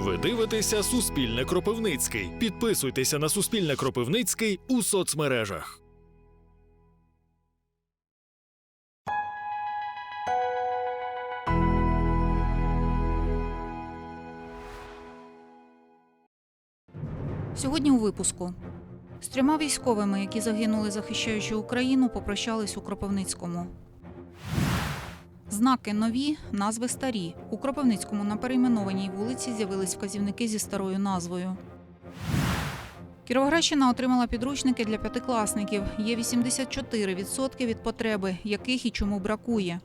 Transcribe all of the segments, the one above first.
Ви дивитеся Суспільне Кропивницький. Підписуйтеся на Суспільне Кропивницький у соцмережах. Сьогодні у випуску з трьома військовими, які загинули, захищаючи Україну, попрощались у Кропивницькому. Знаки нові, назви старі. У Кропивницькому на перейменованій вулиці з'явились вказівники зі старою назвою. Кіровоградщина отримала підручники для п'ятикласників. Є 84% від потреби, яких і чому бракує.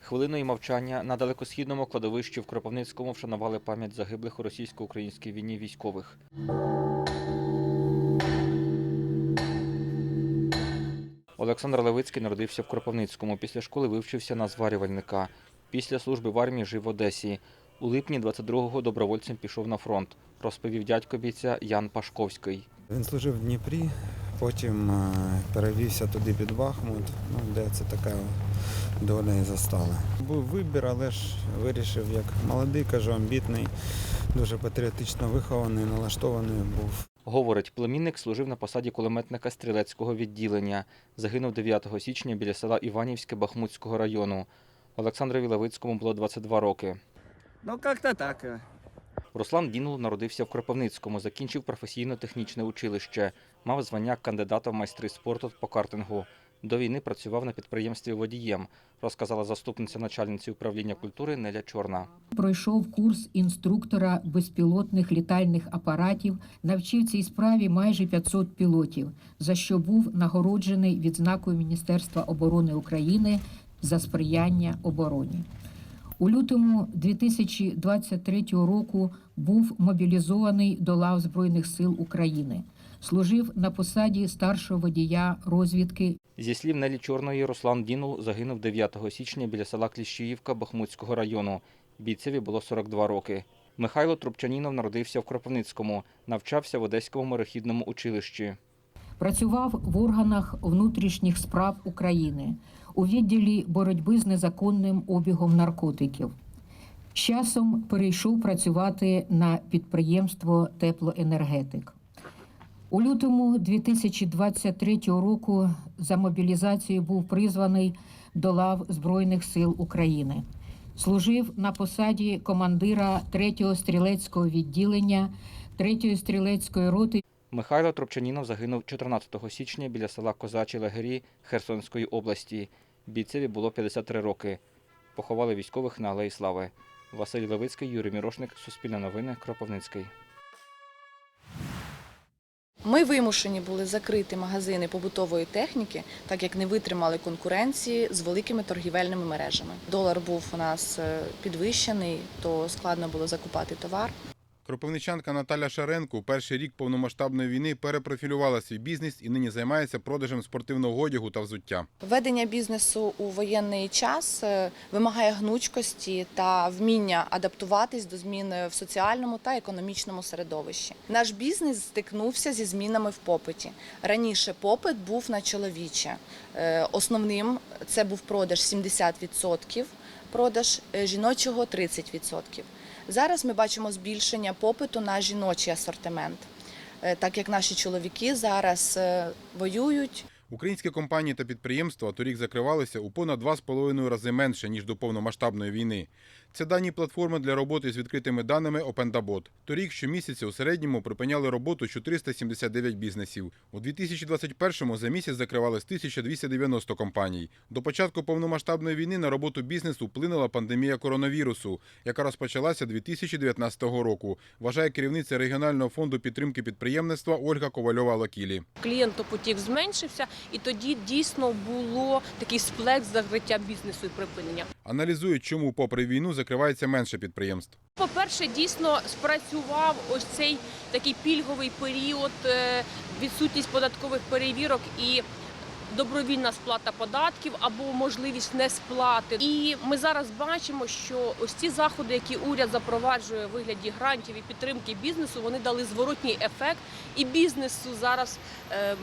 Хвилиною мовчання на далекосхідному кладовищі в Кропивницькому вшанували пам'ять загиблих у російсько-українській війні військових. Олександр Левицький народився в Кропивницькому. Після школи вивчився на зварювальника. Після служби в армії жив в Одесі. У липні 22-го добровольцем пішов на фронт, розповів дядько бійця Ян Пашковський. Він служив в Дніпрі, потім е, перевівся туди під Бахмут, ну, де це така доля і застала. Був вибір, але ж вирішив як молодий, кажу, амбітний, дуже патріотично вихований, налаштований був. Говорить, племінник служив на посаді кулеметника стрілецького відділення. Загинув 9 січня біля села Іванівське Бахмутського району. Олександрові Левицькому було 22 роки. Ну, як-то так. э. Руслан Дінул народився в Кропивницькому, закінчив професійно-технічне училище, мав звання кандидата в майстри спорту по картингу. До війни працював на підприємстві водієм, розказала заступниця начальниці управління культури Неля Чорна. Пройшов курс інструктора безпілотних літальних апаратів, навчив цій справі майже 500 пілотів, за що був нагороджений відзнакою Міністерства оборони України за сприяння обороні. У лютому 2023 року був мобілізований до лав Збройних сил України. Служив на посаді старшого водія розвідки Зі слів Нелі Чорної, Руслан Дінул загинув 9 січня біля села Кліщіївка Бахмутського району. Бійцеві було 42 роки. Михайло Трубчанінов народився в Кропивницькому, навчався в Одеському морехідному училищі. Працював в органах внутрішніх справ України у відділі боротьби з незаконним обігом наркотиків. З часом перейшов працювати на підприємство Теплоенергетик. У лютому 2023 року за мобілізацією був призваний до лав Збройних сил України. Служив на посаді командира 3-го стрілецького відділення 3-ї стрілецької роти Михайло Трубчанінов загинув 14 січня біля села Козачі Лагері Херсонської області. Бійцеві було 53 роки. Поховали військових на Алеї Слави. Василь Левицький, Юрій Мірошник, Суспільне новини, Кропивницький. Ми вимушені були закрити магазини побутової техніки, так як не витримали конкуренції з великими торгівельними мережами. Долар був у нас е, підвищений, то складно було закупати товар. Кропивничанка Наталя Шаренко у перший рік повномасштабної війни перепрофілювала свій бізнес і нині займається продажем спортивного одягу та взуття. Ведення бізнесу у воєнний час е, вимагає гнучкості та вміння адаптуватись до змін в соціальному та економічному середовищі. Наш бізнес стикнувся зі змінами в попиті. Раніше попит був на чоловіче. Е, Основним це був продаж 70%, продаж е, жіночого 30%. Зараз ми бачимо збільшення попиту на жіночий асортимент, е, так як наші чоловіки зараз е, воюють. Українські компанії та підприємства торік закривалися у понад 2,5 рази менше, ніж до повномасштабної війни. Це дані платформи для роботи з відкритими даними OpenDabot. Торік щомісяця у середньому припиняли роботу 479 бізнесів. У 2021-му за місяць закривались 1290 компаній. До початку повномасштабної війни на роботу бізнесу вплинула пандемія коронавірусу, яка розпочалася 2019 року, вважає керівниця регіонального фонду підтримки підприємництва Ольга Ковальова-Лакілі. клієнтопотік зменшився, і тоді дійсно було такий сплек закриття бізнесу і припинення. Аналізують, чому попри війну закривається менше підприємств. По-перше, дійсно спрацював ось цей такий пільговий період, е, відсутність податкових перевірок і. Добровільна сплата податків або можливість не сплати, і ми зараз бачимо, що ось ці заходи, які уряд запроваджує у вигляді грантів і підтримки бізнесу, вони дали зворотній ефект, і бізнесу зараз е,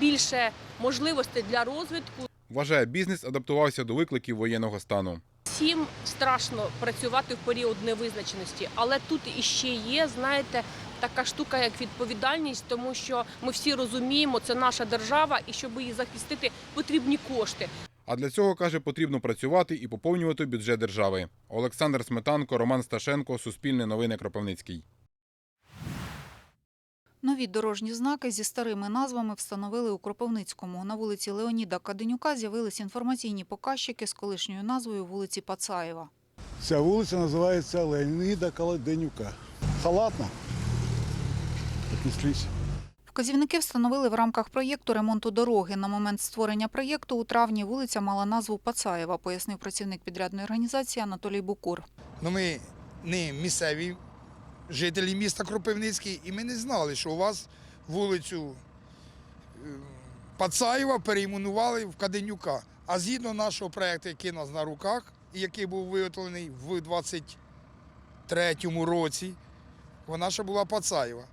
більше можливостей для розвитку. Вважає, бізнес адаптувався до викликів воєнного стану. Всі всім страшно працювати в період невизначеності, але тут іще є, знаєте, така штука, як відповідальність, тому що ми всі розуміємо, це наша держава, і щоб її захистити, потрібні кошти. А для цього, каже, потрібно працювати і поповнювати бюджет держави. Олександр Сметанко, Роман Сташенко, Суспільне новини Кропивницький. Нові дорожні знаки зі старими назвами встановили у Кропивницькому. На вулиці Леоніда Каденюка з'явились інформаційні показчики з колишньою назвою вулиці Пацаєва. Ця вулиця називається Леоніда. Халатно. Віднеслись. Вказівники встановили в рамках проєкту ремонту дороги. На момент створення проєкту у травні вулиця мала назву Пацаєва, пояснив працівник підрядної організації Анатолій Букур. Ну, ми не місцеві жителі міста Кропивницький, і ми не знали, що у вас вулицю е, Пацаєва перейменували в Каденюка. А згідно нашого проєкту, який нас на руках, який був виготовлений в 23-му році, вона ще була Пацаєва.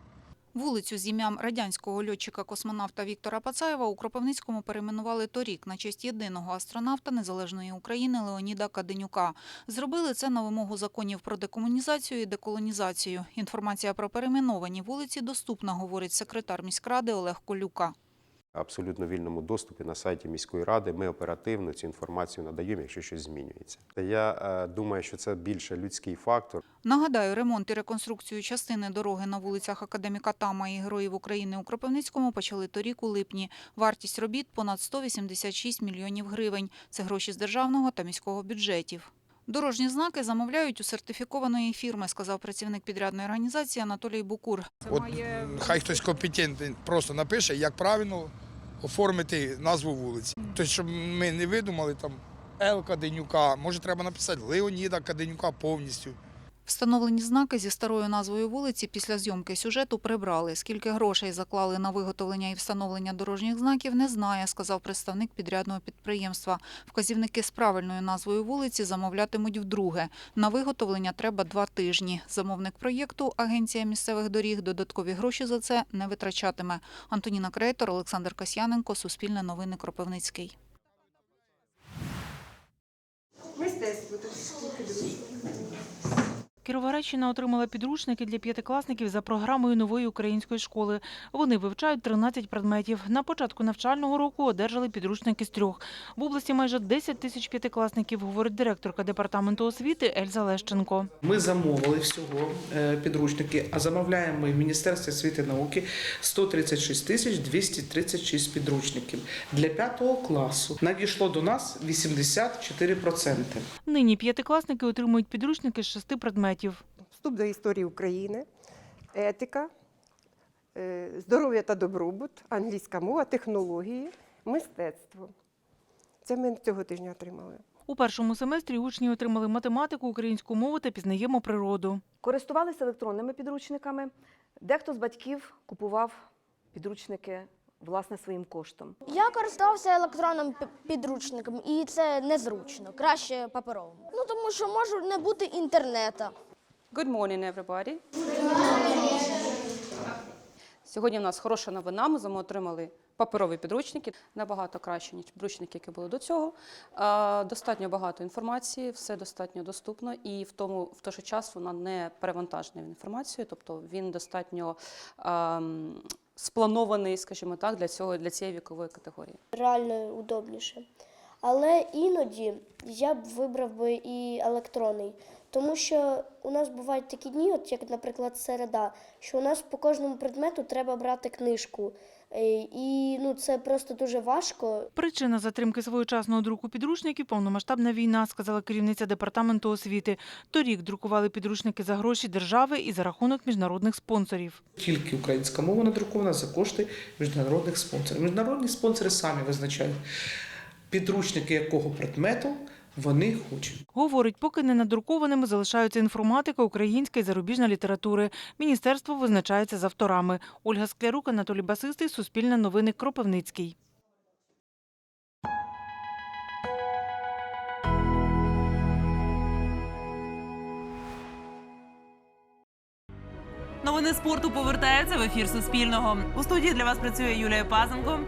Вулицю з ім'ям радянського льотчика-космонавта Віктора Пацаєва у Кропивницькому перейменували торік на честь єдиного астронавта Незалежної України Леоніда Каденюка. Зробили це на вимогу законів про декомунізацію і деколонізацію. Інформація про перейменовані вулиці доступна, говорить секретар міськради Олег Колюка. Абсолютно вільному доступі на сайті міської ради. Ми оперативно цю інформацію надаємо, якщо щось змінюється. Я е, думаю, що це більше людський фактор. Нагадаю, ремонт і реконструкцію частини дороги на вулицях Академіка Тама і Героїв України у Кропивницькому почали торік у липні. Вартість робіт – понад 186 мільйонів гривень. Це гроші з державного та міського бюджетів. Дорожні знаки замовляють у сертифікованої фірми, сказав працівник підрядної організації Анатолій Букур. От хай хтось компетентний просто напише, як правильно оформити назву вулиці. Тобто, щоб ми не видумали там Л Каденюка, може треба написати Леоніда Каденюка повністю. Встановлені знаки зі старою назвою вулиці після зйомки сюжету прибрали. Скільки грошей заклали на виготовлення і встановлення дорожніх знаків, не знає, сказав представник підрядного підприємства. Вказівники з правильною назвою вулиці замовлятимуть вдруге. На виготовлення треба два тижні. Замовник проєкту, агенція місцевих доріг, додаткові гроші за це не витрачатиме. Антоніна Крейтор, Олександр Касьяненко, Суспільне новини Кропивницький. Кіровоградщина отримала підручники для п'ятикласників за програмою нової української школи. Вони вивчають 13 предметів. На початку навчального року одержали підручники з трьох. В області майже 10 тисяч п'ятикласників, говорить директорка департаменту освіти Ельза Лещенко. Ми замовили всього е, підручники, а замовляємо ми в Міністерстві освіти і науки 136 тисяч 236 підручників. Для п'ятого класу надійшло до нас 84%. Нині п'ятикласники отримують підручники з шести предметів. Вступ до історії України, етика, е, здоров'я та добробут, англійська мова, технології, мистецтво. Це ми цього тижня отримали. У першому семестрі учні отримали математику, українську мову та пізнаємо природу. Користувалися електронними підручниками. Дехто з батьків купував підручники власне своїм коштом. Я користувався електронним підручником, і це незручно. Краще паперовим. Ну тому що може не бути інтернету. Good morning, everybody. Сьогодні в нас хороша новина. Ми з отримали паперові підручники, набагато краще, ніж підручники, які були до цього. Достатньо багато інформації, все достатньо доступно, і в тому в той же час вона не перевантажена інформацією, тобто він достатньо ем, спланований, скажімо так, для цього для цієї вікової категорії. Реально удобніше. Але іноді я б вибрав би і електронний, тому що у нас бувають такі дні, от як, наприклад, середа, що у нас по кожному предмету треба брати книжку. Е, І ну, це просто дуже важко. Причина затримки своєчасного друку підручників – повномасштабна війна, сказала керівниця департаменту освіти. Торік друкували підручники за гроші держави і за рахунок міжнародних спонсорів. Тільки українська мова надрукована за кошти міжнародних спонсорів. Міжнародні спонсори самі визначають підручники якого предмету вони хочуть. Говорить, поки не надрукованими залишаються інформатика, українська і зарубіжна літератури. Міністерство визначається з авторами. Ольга Склярук, Анатолій Басистий, Суспільне новини, Кропивницький. Новини спорту повертаються в ефір Суспільного. У студії для вас працює Юлія Пазенко.